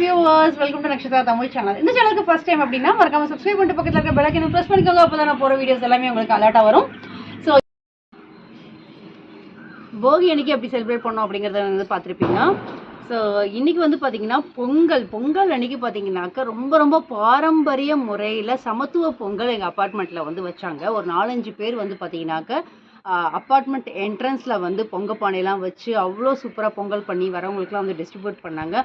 Viewers welcome to Tamil channel இந்த சேனலுக்கு first time அப்படின்னா மறக்காம சப்ஸ்கிரைப் பண்ணிட்டு பக்கத்தில் இருக்க பெல் ப்ரெஸ் பண்ணிக்கோங்க. அப்போ நான் போகிற வீடியோஸ் எல்லாமே உங்களுக்கு அலர்ட்டாக வரும். ஸோ போகி அன்னைக்கு எப்படி செலிப்ரேட் பண்ணோம் அப்படிங்கிறத வந்து பார்த்துருப்பீங்க. ஸோ இன்றைக்கி வந்து பார்த்திங்கன்னா பொங்கல் பொங்கல் அன்றைக்கி பார்த்திங்கனாக்கா ரொம்ப ரொம்ப பாரம்பரிய முறையில் சமத்துவ பொங்கல் எங்கள் அப்பார்ட்மெண்ட்டில் வந்து வச்சாங்க. ஒரு நாலஞ்சு பேர் வந்து பார்த்திங்கனாக்கா அப்பார்ட்மெண்ட் என்ட்ரன்ஸில் வந்து பொங்க பானையெல்லாம் வச்சு அவ்வளோ சூப்பராக பொங்கல் பண்ணி வரவங்களுக்குலாம் வந்து டிஸ்ட்ரிபியூட் பண்ணாங்க.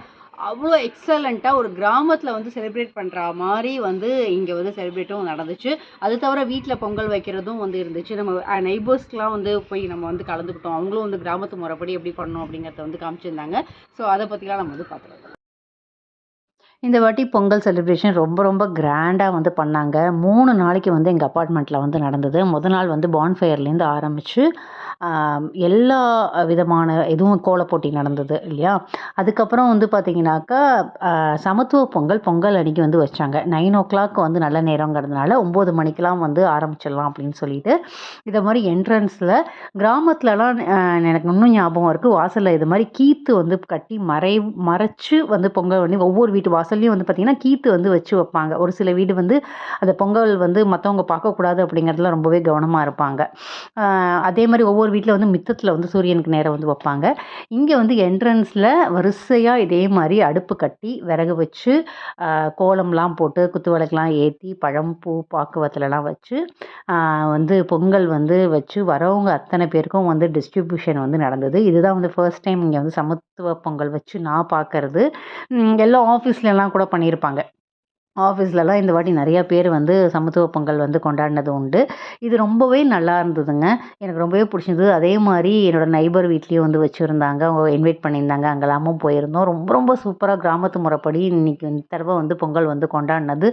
அவ்வளோ எக்ஸலண்ட்டாக ஒரு கிராமத்தில் வந்து செலிப்ரேட் பண்ணுற மாதிரி வந்து இங்கே வந்து செலிப்ரேட்டும் நடந்துச்சு. அது தவிர வீட்டில் பொங்கல் வைக்கிறதும் வந்து இருந்துச்சு. நம்ம நெய்பர்ஸ்க்கெலாம் வந்து போய் நம்ம வந்து கலந்துக்கிட்டோம். அவங்களும் வந்து கிராமத்து முறைப்படி எப்படி பண்ணணும் அப்படிங்கிறத வந்து காமிச்சிருந்தாங்க. ஸோ அதை பற்றிலாம் நம்ம வந்து பார்த்துருக்கோம் இந்த வாட்டி பொங்கல் செலிப்ரேஷன் ரொம்ப ரொம்ப கிராண்டாக வந்து பண்ணாங்க. மூணு நாளைக்கு வந்து எங்கள் அப்பார்ட்மெண்ட்டில் வந்து நடந்தது. முத நாள் வந்து பான்ஃபயர்லேருந்து ஆரம்பித்து எல்லா விதமான இதுவும் கோலப் போட்டி நடந்தது இல்லையா? அதுக்கப்புறம் வந்து பார்த்திங்கனாக்கா சமத்துவ பொங்கல் பொங்கல் அன்றைக்கி வந்து வச்சாங்க. நைன் ஓ கிளாக் வந்து நல்ல நேரங்கிறதுனால ஒம்பது மணிக்கெலாம் வந்து ஆரம்பிச்சிடலாம் அப்படின்னு சொல்லிட்டு இதை மாதிரி என்ட்ரன்ஸில் கிராமத்துலலாம் எனக்கு இன்னும் ஞாபகம் இருக்குது வாசலில் இது மாதிரி கீத்து வந்து கட்டி மறை மறைச்சு வந்து பொங்கல் பண்ணி ஒவ்வொரு வீட்டு வாசல்லையும் வந்து பார்த்திங்கன்னா கீத்து வந்து வச்சு வைப்பாங்க. ஒரு சில வீடு வந்து அந்த பொங்கல் வந்து மற்றவங்க பார்க்கக்கூடாது அப்படிங்கிறதுல ரொம்பவே கவனமாக இருப்பாங்க. அதே மாதிரி ஒவ்வொரு வீட்டில் வந்து மித்தத்தில் வந்து சூரியனுக்கு நேரம் வந்து வைப்பாங்க. இங்கே வந்து என்ட்ரன்ஸில் வரிசையாக இதே மாதிரி அடுப்பு கட்டி விறகு வச்சு கோலம்லாம் போட்டு குத்து விளக்குலாம் ஏற்றி பழம் பூ பாக்குவத்துலலாம் வச்சு வந்து பொங்கல் வந்து வச்சு வரவங்க அத்தனை பேருக்கும் வந்து டிஸ்ட்ரிபியூஷன் வந்து நடந்தது. இதுதான் வந்து ஃபர்ஸ்ட் டைம் இங்கே வந்து சமத்துவ பொங்கல் வச்சு நான் பார்க்கறது எல்லா ஆஃபீஸ்லலாம் கூட பண்ணியிருப்பாங்க ஆஃபீஸ்லலாம் இந்த வாட்டி நிறையா பேர் வந்து சமத்துவ பொங்கல் வந்து கொண்டாடினது உண்டு. இது ரொம்பவே நல்லா இருந்ததுங்க. எனக்கு ரொம்பவே பிடிச்சிருந்தது. அதே மாதிரி என்னோடய நைபர் வீட்லேயும் வந்து வச்சுருந்தாங்க. அவங்க இன்வைட் பண்ணியிருந்தாங்க. அங்கெல்லாமும் போயிருந்தோம். ரொம்ப ரொம்ப சூப்பராக கிராமத்து முறைப்படி இன்றைக்கி இந்த தடவை வந்து பொங்கல் வந்து கொண்டாடினது.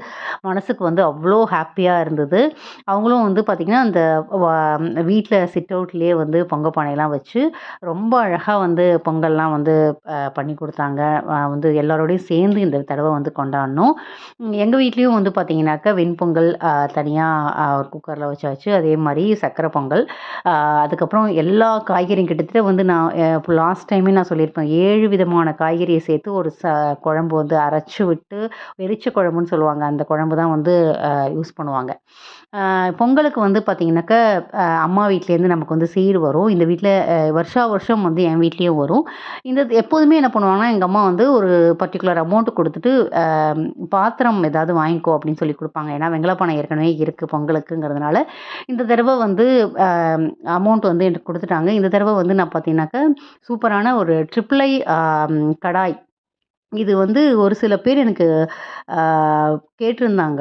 மனசுக்கு வந்து அவ்வளோ ஹாப்பியாக இருந்தது. அவங்களும் வந்து பார்த்திங்கன்னா அந்த வீட்டில் சிட் அவுட்லேயே வந்து பொங்க பானையெல்லாம் வச்சு ரொம்ப அழகாக வந்து பொங்கல்லாம் வந்து பண்ணி கொடுத்தாங்க. வந்து எல்லாரோடையும் சேர்ந்து இந்த தடவை வந்து கொண்டாடினோம். எங்கள் வீட்லேயும் வந்து பார்த்திங்கனாக்கா வெண்பொங்கல் தனியாக ஒரு குக்கரில் வச்சாச்சு அதே மாதிரி சக்கரை பொங்கல். அதுக்கப்புறம் எல்லா காய்கறியும் கிட்டத்தட்ட வந்து நான் இப்போ லாஸ்ட் டைமே நான் சொல்லியிருப்பேன். ஏழு விதமான காய்கறியை சேர்த்து ஒரு ச குழம்பு வந்து அரைச்சி விட்டு வெறிச்ச குழம்புன்னு சொல்லுவாங்க. அந்த குழம்பு தான் வந்து யூஸ் பண்ணுவாங்க. பொங்கலுக்கு வந்து பார்த்திங்கனாக்கா அம்மா வீட்லேருந்து நமக்கு வந்து சீர் வரும். இந்த வீட்டில் வருஷா வருஷம் வந்து என் வீட்லேயும் வரும். இந்த எப்போதுமே என்ன பண்ணுவாங்கன்னா எங்கள் அம்மா வந்து ஒரு பர்டிகுலர் அமௌண்ட் கொடுத்துட்டு பாத்திரம் ஏதாவது வாங்கிக்கோ அப்படின்னு சொல்லி கொடுப்பாங்க. ஏன்னா வெங்கலப்பானை ஏற்கனவே இருக்குது பொங்கலுக்குங்கிறதுனால. இந்த தடவை வந்து அமௌண்ட் வந்து எனக்கு கொடுத்துட்டாங்க. இந்த தடவை வந்து நான் பார்த்தீங்கன்னாக்கா சூப்பரான ஒரு ட்ரிப்ளை கடாய் இது வந்து ஒரு சில பேர் எனக்கு கேட்டிருந்தாங்க.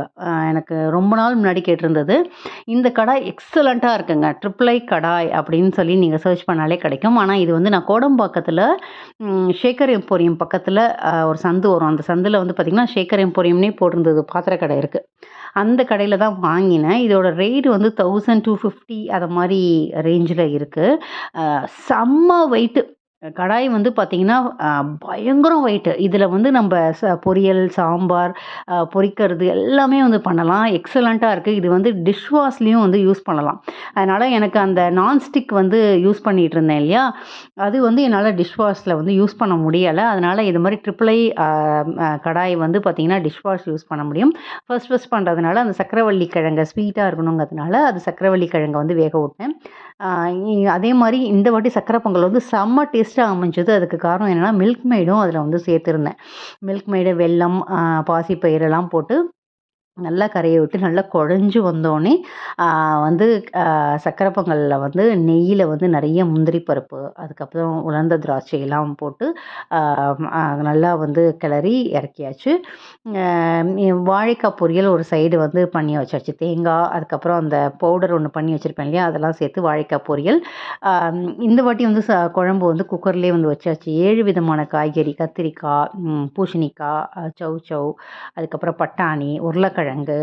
எனக்கு ரொம்ப நாள் முன்னாடி கேட்டிருந்தது. இந்த கடாய் எக்ஸலண்ட்டாக இருக்குங்க. ட்ரிப்ளை கடாய் அப்படின்னு சொல்லி நீங்கள் சர்ச் பண்ணாலே கிடைக்கும். ஆனால் இது வந்து நான் கோடம்பாக்கத்தில் ஷேக்கர் ஷேகர் எம்போரியம் பக்கத்தில் ஒரு சந்து வரும். அந்த சந்தில் வந்து பார்த்திங்கன்னா ஷேகர் எம்போரியம்னே போட்டிருந்தது. பாத்திர கடை இருக்குது அந்த கடையில் தான் வாங்கினேன். இதோட ரேட் வந்து தௌசண்ட் டூ ஃபிஃப்டி அதை மாதிரி ரேஞ்சில் இருக்குது செம்ம வெயிட்டு கடாய் வந்து பார்த்திங்கன்னா பயங்கரம் வெயிட்டு இதில் வந்து நம்ம ச பொரியல் சாம்பார் பொரிக்கிறது எல்லாமே வந்து பண்ணலாம். எக்ஸலண்ட்டாக இருக்குது இது வந்து டிஷ் வாஷ்லேயும் வந்து யூஸ் பண்ணலாம். அதனால் எனக்கு அந்த நான்ஸ்டிக் வந்து யூஸ் பண்ணிகிட்டு இருந்தேன் இல்லையா? அது வந்து என்னால் டிஷ் வாஷில் வந்து யூஸ் பண்ண முடியலை. அதனால் இது மாதிரி ட்ரிபிளை கடாய் வந்து பார்த்திங்கன்னா டிஷ் வாஷ் யூஸ் பண்ண முடியும். ஃபர்ஸ்ட் ஃபர்ஸ்ட் பண்ணுறதுனால அந்த சக்கரவள்ளி கிழங்கை ஸ்வீட்டாக இருக்கணுங்கிறதுனால அது சக்கரவள்ளி கிழங்கை வந்து வேக விட்டேன். அதே மாதிரி இந்த வாட்டி சக்கரை பொங்கல் வந்து செம்ம டேஸ்ட்டாக அமைஞ்சது. அதுக்கு காரணம் என்னென்னா மில்க் மெய்டும் அதில் வந்து சேர்த்துருந்தேன். மில்க் மெய்டு வெல்லம் பாசிப்பயிரெல்லாம் போட்டு நல்லா கரையை விட்டு நல்லா குழஞ்சு வந்தோடனே வந்து சக்கரை பொங்கலில் வந்து நெய்யில் வந்து நிறைய முந்திரி பருப்பு அதுக்கப்புறம் உலர்ந்த திராட்சையெல்லாம் போட்டு நல்லா வந்து கிளறி இறக்கியாச்சு. வாழைக்காய் பொரியல் ஒரு சைடு வந்து பண்ணி வச்சாச்சு. தேங்காய் அதுக்கப்புறம் அந்த பவுடர் ஒன்று பண்ணி வச்சுருப்பேன் இல்லையா அதெல்லாம் சேர்த்து வாழைக்காய் பொரியல். இந்த வாட்டி வந்து ச குழம்பு வந்து குக்கர்லேயே வந்து வச்சாச்சு. ஏழு விதமான காய்கறி கத்திரிக்காய் பூசணிக்காய் சௌ சௌ அதுக்கப்புறம் பட்டாணி உருளைக்கிழங்கு உருளைக்கிழங்கு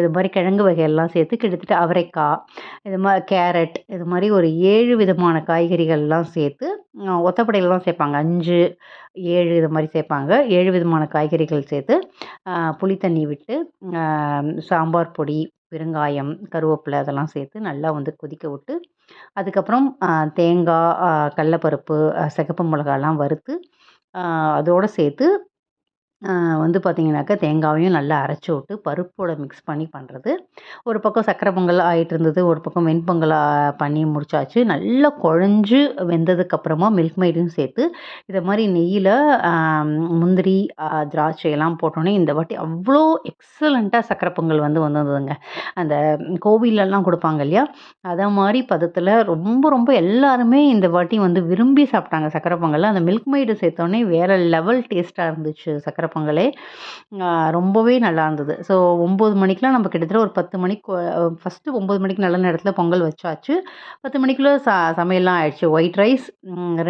இது மாதிரி கிழங்கு வகையெல்லாம் சேர்த்து கிட்டத்தட்ட அவரைக்காய் இது மாதிரி கேரட் இது மாதிரி ஒரு ஏழு விதமான காய்கறிகள்லாம் சேர்த்து ஒத்தப்படையிலலாம் சேர்ப்பாங்க. அஞ்சு ஏழு இது மாதிரி சேர்ப்பாங்க. ஏழு விதமான காய்கறிகள் சேர்த்து புளி தண்ணி விட்டு சாம்பார் பொடி பெருங்காயம் கருவேப்பிலை அதெல்லாம் சேர்த்து நல்லா வந்து கொதிக்க விட்டு அதுக்கப்புறம் தேங்காய் கடலப்பருப்பு சிகப்பு மிளகாலாம் வறுத்து அதோடு சேர்த்து வந்து பார்த்திங்கனாக்கா தேங்காயும் நல்லா அரைச்சி விட்டு பருப்போட மிக்ஸ் பண்ணி பண்ணுறது ஒரு பக்கம் சக்கரை பொங்கல் ஆகிட்டு இருந்தது ஒரு பக்கம் வெண்பொங்கலாக பண்ணி முடிச்சாச்சு. நல்லா குழஞ்சு வெந்ததுக்கப்புறமா மில்க் மைடும் சேர்த்து இதை மாதிரி நெய்யில் முந்திரி திராட்சை எல்லாம் போட்டோன்னே இந்த வாட்டி அவ்வளோ எக்ஸலண்ட்டாக சக்கரை பொங்கல் வந்து வந்ததுங்க. அந்த கோவிலெல்லாம் கொடுப்பாங்க இல்லையா? அதை மாதிரி பதத்தில் ரொம்ப ரொம்ப எல்லாருமே இந்த வாட்டி வந்து விரும்பி சாப்பிட்டாங்க சக்கரை பொங்கல் அந்த மில்க் மைடு சேர்த்தோன்னே வேறு லெவல் டேஸ்ட்டாக இருந்துச்சு சக்கரை பொங்கலே ரொம்பவே நல்லா இருந்தது. ஸோ ஒம்பது மணிக்கெலாம் நம்ம கிட்டத்தட்ட ஒரு பத்து மணிக்கு ஃபஸ்ட்டு ஒம்பது மணிக்கு நல்ல நேரத்தில் பொங்கல் வச்சாச்சு. பத்து மணிக்குள்ளே ச சமையல்லாம் ஆயிடுச்சு. ஒயிட் ரைஸ்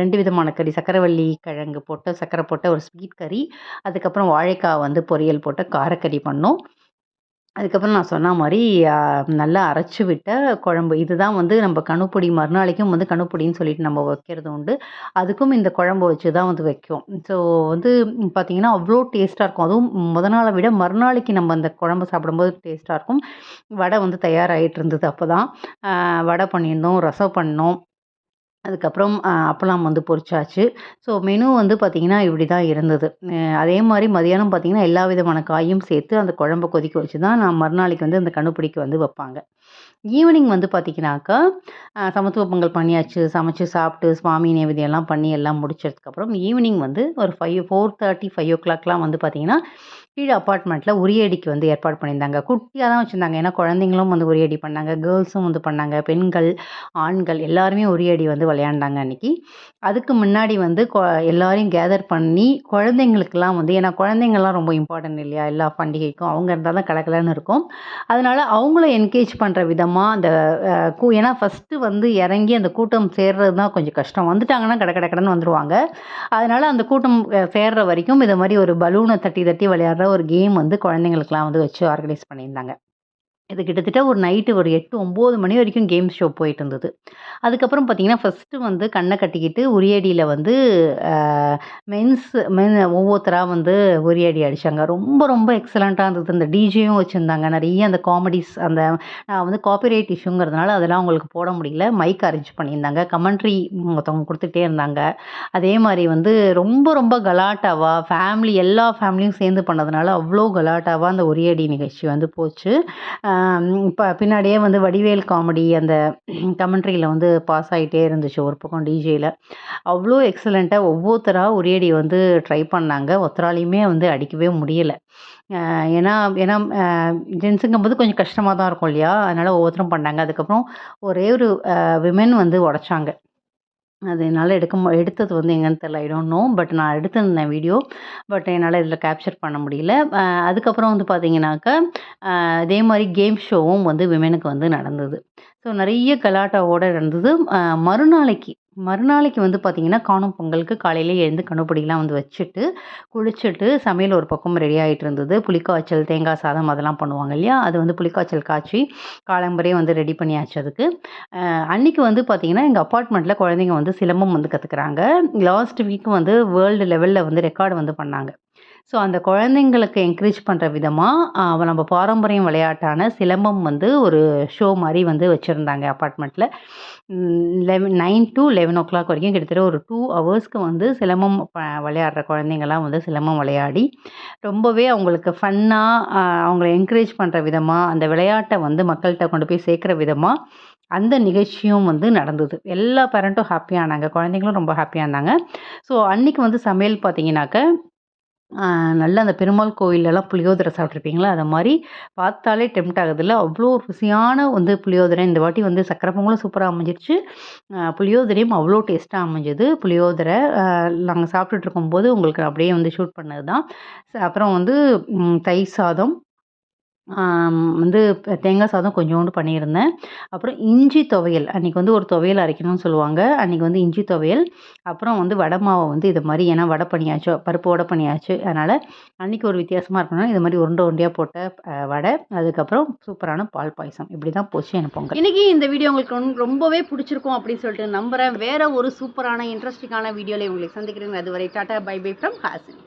ரெண்டு விதமான கறி. சக்கரவள்ளி கிழங்கு போட்டு சக்கரை போட்ட ஒரு ஸ்வீட் கறி. அதுக்கப்புறம் வாழைக்காய் வந்து பொரியல் போட்டு காரக்கறி பண்ணோம். அதுக்கப்புறம் நான் சொன்ன மாதிரி நல்லா அரைச்சி விட்ட குழம்பு. இதுதான் வந்து நம்ம கணுப்பொடி மறுநாளைக்கும் வந்து கணுப்பொடின்னு சொல்லிட்டு நம்ம வைக்கிறது உண்டு. அதுக்கும் இந்த குழம்பு வச்சு தான் வந்து வைக்கும். ஸோ வந்து பார்த்திங்கன்னா அவ்வளோ டேஸ்ட்டாக இருக்கும். அதுவும் முத நாளை விட மறுநாளைக்கு நம்ம அந்த குழம்பு சாப்பிடும்போது டேஸ்ட்டாக இருக்கும். வடை வந்து தயாராகிட்டு இருந்தது அப்போ தான் வடை பண்ணியிருந்தோம் ரசம் பண்ணோம். அதுக்கப்புறம் அப்பளம் வந்து பொரிச்சாச்சு. ஸோ மெனு வந்து பார்த்திங்கன்னா இப்படி தான் இருந்தது அதே மாதிரி மதியானம் பார்த்திங்கன்னா எல்லா விதமான காயும் சேர்த்து அந்த குழம்ப கொதிக்க வச்சு தான் நான் மறுநாளைக்கு வந்து அந்த கணுப்பிடிக்கு வந்து வைப்பாங்க. ஈவினிங் வந்து பார்த்திங்கனாக்கா சமத்துவ பொங்கல் பண்ணியாச்சு. சமைச்சு சாப்பிட்டு சுவாமி நைவேத்தியம்லாம் பண்ணி எல்லாம் முடிச்சதுக்கப்புறம் ஈவினிங் வந்து ஒரு ஃபைவ் ஃபோர் தேர்ட்டி ஃபைவ் ஓ கிளாக்லாம் வந்து பார்த்திங்கன்னா கீழே அப்பார்ட்மெண்ட்டில் உரியடிக்கு வந்து ஏற்பாடு பண்ணியிருந்தாங்க. குட்டியாக தான் வச்சுருந்தாங்க. ஏன்னா குழந்தைங்களும் வந்து உரியடி பண்ணாங்க. கேர்ள்ஸும் வந்து பண்ணாங்க. பெண்கள் ஆண்கள் எல்லாருமே உரியடி வந்து விளையாண்டாங்க அன்றைக்கி அதுக்கு முன்னாடி வந்து எல்லாரையும் கேதர் பண்ணி குழந்தைங்களுக்கெல்லாம் வந்து ஏன்னா குழந்தைங்கள்லாம் ரொம்ப இம்பார்ட்டன்ட் இல்லையா? எல்லா பண்டிகைக்கும் அவங்க இருந்தால் தான் கலக்கலன்னு இருக்கும். அதனால் அவங்கள என்கேஜ் பண்ணுற விதமாக அந்த கூ ஏன்னா ஃபஸ்ட்டு வந்து இறங்கி அந்த கூட்டம் சேர்றது தான் கொஞ்சம் கஷ்டம். வந்துட்டாங்கன்னா கட கட கடன்னு வந்துடுவாங்க அதனால் அந்த கூட்டம் சேர்ற வரைக்கும் இதை மாதிரி ஒரு பலூனை தட்டி தட்டி விளையாடுற ஒரு கேம் வந்து குழந்தைங்களுக்குலாம் வந்து வச்சு ஆர்கனைஸ் பண்ணியிருந்தாங்க. இது கிட்டத்தட்ட ஒரு நைட்டு ஒரு எட்டு ஒம்பது மணி வரைக்கும் கேம் ஷோ போயிட்டு இருந்தது அதுக்கப்புறம் பார்த்தீங்கன்னா ஃபஸ்ட்டு வந்து கண்ணை கட்டிக்கிட்டு உரியடியில் வந்து மென்ஸ் மென் ஒவ்வொருத்தராக வந்து உரியடி அடித்தாங்க ரொம்ப ரொம்ப எக்ஸலண்ட்டாக இருந்தது. அந்த டிஜேயும் வச்சுருந்தாங்க. நிறைய அந்த காமெடிஸ் அந்த நான் வந்து காப்பிரைட் இஷ்யூங்கிறதுனால அதெல்லாம் அவங்களுக்கு போட முடியல. மைக் அரேஞ்ச் பண்ணியிருந்தாங்க. கமெண்ட்ரி ஒருத்தவங்க கொடுத்துட்டே இருந்தாங்க. அதே மாதிரி வந்து ரொம்ப ரொம்ப கலாட்டாவாக ஃபேமிலி எல்லா ஃபேமிலியும் சேர்ந்து பண்ணதுனால அவ்வளோ கலாட்டாவாக அந்த உரியடி நிகழ்ச்சி வந்து போச்சு. இப்போ பின்னாடியே வந்து வடிவேல் காமெடி அந்த கமெண்ட்ரியில் வந்து பாஸ் ஆகிட்டே இருந்துச்சு ஒரு பக்கம் டிஜேயில் அவ்வளோ எக்ஸலண்ட்டாக ஒவ்வொருத்தராக ஒரேடி வந்து ட்ரை பண்ணாங்க. ஒருத்தராலையுமே வந்து அடிக்கவே முடியலை. ஏன்னா ஏன்னா ஏன்னா ஜென்ஸுங்கும்போது கொஞ்சம் கஷ்டமாக தான் இருக்கும் இல்லையா? அதனால் ஒவ்வொருத்தரும் பண்ணாங்க. அதுக்கப்புறம் ஒரே ஒரு விமென் வந்து உடச்சாங்க. அது என்னால் எடுக்க மு எடுத்தது வந்து எங்கன்னு தெரியல ஐ டோன்ட் நோ பட் நான் எடுத்திருந்தேன் வீடியோ பட் என்னால் இதில் கேப்சர் பண்ண முடியல. அதுக்கப்புறம் வந்து பார்த்தீங்கன்னாக்கா அதே இதே மாதிரி கேம் ஷோவும் வந்து விமனுக்கு வந்து நடந்தது. ஸோ நிறைய கலாட்டாவோட இருந்தது மறுநாளைக்கு மறுநாளைக்கு வந்து பார்த்திங்கன்னா காணும் பொங்கலுக்கு காலையிலே எழுந்து கணுப்பொடியெலாம் வந்து வச்சுட்டு குளிச்சுட்டு சமையல் ஒரு பக்கம் ரெடி ஆகிட்டு இருந்தது. புளிக்காய்ச்சல் தேங்காய் சாதம் அதெல்லாம் பண்ணுவாங்க இல்லையா? அது வந்து புளிக்காய்ச்சல் காய்ச்சி காலம்பரே வந்து ரெடி பண்ணியாச்சு அதுக்கு. அன்றைக்கி வந்து பார்த்திங்கன்னா எங்கள் அப்பார்ட்மெண்ட்டில் குழந்தைங்க வந்து சிலம்பம் வந்து கற்றுக்குறாங்க லாஸ்ட் வீக் வந்து வேர்ல்டு லெவலில் வந்து ரெக்கார்டு வந்து பண்ணாங்க. ஸோ அந்த குழந்தைங்களுக்கு என்கரேஜ் பண்ணுற விதமாக நம்ம பாரம்பரியம் விளையாட்டான சிலம்பம் வந்து ஒரு ஷோ மாதிரி வந்து வச்சுருந்தாங்க அப்பார்ட்மெண்ட்டில் eleven nine to eleven o'clock வரைக்கும் கிட்டத்தட்ட ஒரு டூ ஹவர்ஸ்க்கு வந்து சிலம்பம் ப விளையாடுற குழந்தைங்கள்லாம் வந்து சிலம்பம் விளையாடி ரொம்பவே அவங்களுக்கு ஃபன்னாக அவங்கள என்கரேஜ் பண்ணுற விதமாக அந்த விளையாட்டை வந்து மக்கள்கிட்ட கொண்டு போய் சேர்க்குற விதமாக அந்த நிகழ்ச்சியும் வந்து நடந்தது. எல்லா பேரண்ட்டும் ஹாப்பியானாங்க குழந்தைங்களும் ரொம்ப ஹாப்பியாக இருந்தாங்க ஸோ அன்றைக்கி வந்து சமையல் பார்த்தீங்கன்னாக்க நல்ல அந்த பெருமாள் கோயிலெல்லாம் புளியோதரை சாப்பிட்ருப்பீங்களா? அதை மாதிரி பார்த்தாலே டெம்ட் ஆகுதுல்ல. அவ்வளோ ருசியான வந்து புளியோதரை. இந்த வாட்டி வந்து சக்கரை பொங்கலும் சூப்பராக அமைஞ்சிருச்சு. புளியோதரையும் அவ்வளோ டேஸ்ட்டாக அமைஞ்சது. புளியோதரை நாங்கள் சாப்பிட்டுட்டு இருக்கும்போது உங்களுக்கு அப்படியே வந்து ஷூட் பண்ணது தான் அப்புறம் வந்து தயிர் சாதம் வந்து தேங்காய் சாதம் கொஞ்சோண்டு பண்ணியிருந்தேன். அப்புறம் இஞ்சி துவையல் அன்றைக்கி வந்து ஒரு துவையல் அரைக்கணும்னு சொல்லுவாங்க. அன்றைக்கி வந்து இஞ்சி துவையல் அப்புறம் வந்து வடை மாவை வந்து இது மாதிரி ஏன்னா வடை பண்ணியாச்சு பருப்பு வடை பண்ணியாச்சு. அதனால் அன்றைக்கி ஒரு வித்தியாசமாக இருக்கணும்னா இது மாதிரி உருண்டை உருண்டையாக போட்ட வடை அதுக்கப்புறம் சூப்பரான பால் பாயசம். இப்படி தான் போச்சு எனக்கு பொங்கல். இன்றைக்கி இந்த வீடியோ உங்களுக்கு ரொம்பவே பிடிச்சிருக்கும் அப்படின்னு சொல்லிட்டு நம்புகிறேன் வேறு ஒரு சூப்பரான இன்ட்ரெஸ்டிங்கான வீடியோவில் உங்களுக்கு சந்திக்கிறேன். அதுவரை tata bye bye from Hasini.